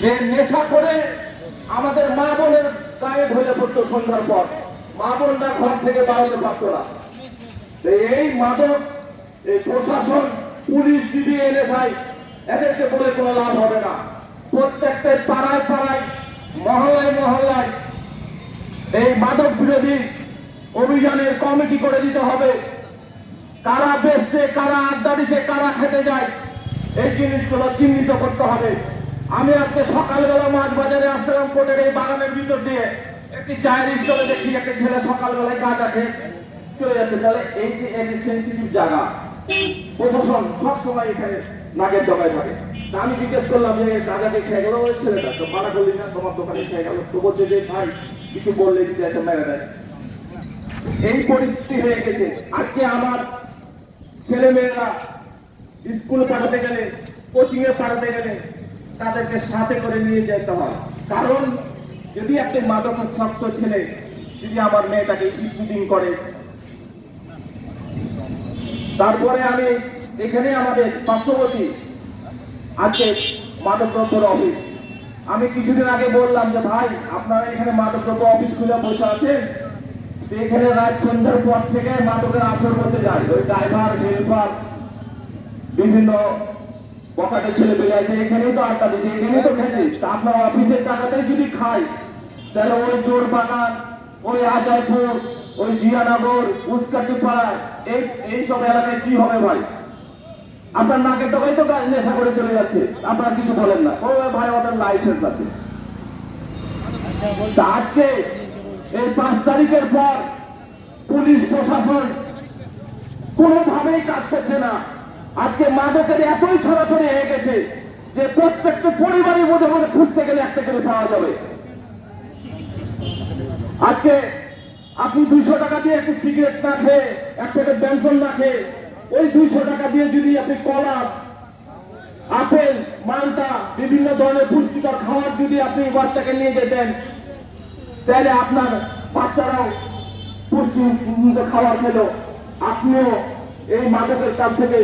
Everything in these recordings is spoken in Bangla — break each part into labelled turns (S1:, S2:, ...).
S1: যে নেশা করে আমাদের মা বোনের গায়ে ঢলে পড়তো সন্ধ্যার পর, মা বোনরা ঘর থেকে বাড়াতে পারতো না। এই মাদক, এই প্রশাসন, পুলিশ জিবি এনএসআই এদেরকে বলে কোনো লাভ হবে না। প্রত্যেকটা পাড়ায় পাড়ায়, মহল্লায় মহল্লায় এই মাদক বিরোধী অভিযানের কমিটি করে দিতে হবে। কারা বেচছে, কারা আড্ডা দিছে কারা খেতে যায়, এই জিনিসগুলো চিহ্নিত করতে হবে। আমি আজকে সকালবেলা মাছ বাজারে আসছিলাম কোটের এই বাগানের ভিতর দিয়ে। একটি চায়ের স্টলে দেখছি একটা ছেলে সকালবেলায় গাঁজা খেয়ে চলে যাচ্ছে। তাহলে এই যে একটি সেন্সিটিভ জায়গা। প্রশাসন সবসময় এখানে নাগের জমায় থাকে। তা আমি জিজ্ঞেস করলাম যে গাঁজাকে খেয়ে গেল ওই ছেলেটা? তো মানা করলি না, তোমার দোকানে খেয়ে গেল। তো বলছে যে, ভাই, কিছু বললে যদি এসে মেরে দেয়। এই পরিস্থিতি হয়ে গেছে। আজকে আমার ছেলে মেয়েরা স্কুল পাঠাতে গেলে কোচিং এ পাঠাতে গেলে তাদেরকে সাথে করে নিয়ে যেতে হয়। কারণ, যদি একটা মাদকাসক্ত ছেলে যদি আমার মেয়েটাকে ইচিটিং করে, তারপরে আমি এখানে আমাদের পার্শ্ববর্তী আছে মাদকদ্রব্যের অফিস। আমি কিছুদিন আগে বললাম যে, ভাই, আপনারা এখানে মাদকদ্রব্য অফিস খুলে বসে আছেন? তো এখানে রাত সন্ধ্যার পর থেকে মাদকের আসর বসে যায়। ওই ড্রাইভার, হেল্পার, বিভিন্ন বকাটে ছেলে পেলে আসে এখানেই তো আড্ডা দিচ্ছে, এখানেই তো খেয়েছে আপনার অফিসের টাকাতেই যদি খাই তাহলে ওই জোর বাগান ওই আজয়পুর ওই জিয়ানগর উস্কাটি পাড়া এই এইসব এলাকায় কি হবে ভাই? আপনার নাকের টাকাই তো নেশা করে চলে যাচ্ছে, আপনারা কিছু বলেন না। ও ভাই, ওদের লাইসেন্স আছে। আজকে, এই পাঁচ তারিখের পর পুলিশ প্রশাসন কোনোভাবেই কাজ করছে না। আজকে মাদকের এতই ছড়াছড়ি হয়ে গেছে যে প্রত্যেকটা পরিবারের মধ্যে মধ্যে খুঁজতে গেলে একটা করে পাওয়া যাবে। আজকে আপনি দুইশো টাকা দিয়ে একটা সিগারেট না খেয়ে, এক প্যাকেট ব্যঞ্জন না খেয়ে, ওই দুইশো টাকা দিয়ে যদি আপনি কলা, আপেল, মালটা, বিভিন্ন ধরনের পুষ্টিকর খাবার যদি আপনি বাচ্চাকে নিয়ে যেতেন, তাহলে আপনার বাচ্চারাও পুষ্টি খাবার খেলো। আপনিও এই মাদকের কাছ থেকে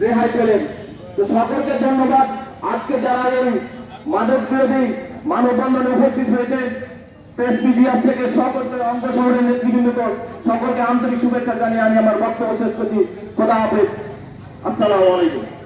S1: রেহাই পেলেন। তো সকলকে ধন্যবাদ। আজকে যারা এই মাদক বিরোধী মানববন্ধনে উপস্থিত হয়েছে, প্রেস মিডিয়া থেকে সকলকে অঙ্গ শহরের নেতৃবৃন্দকে সকলকে আন্তরিক শুভেচ্ছা জানিয়ে আমি আমার বক্তব্য শেষ করছি। খোদা হাফেজ। আসসালামু আলাইকুম।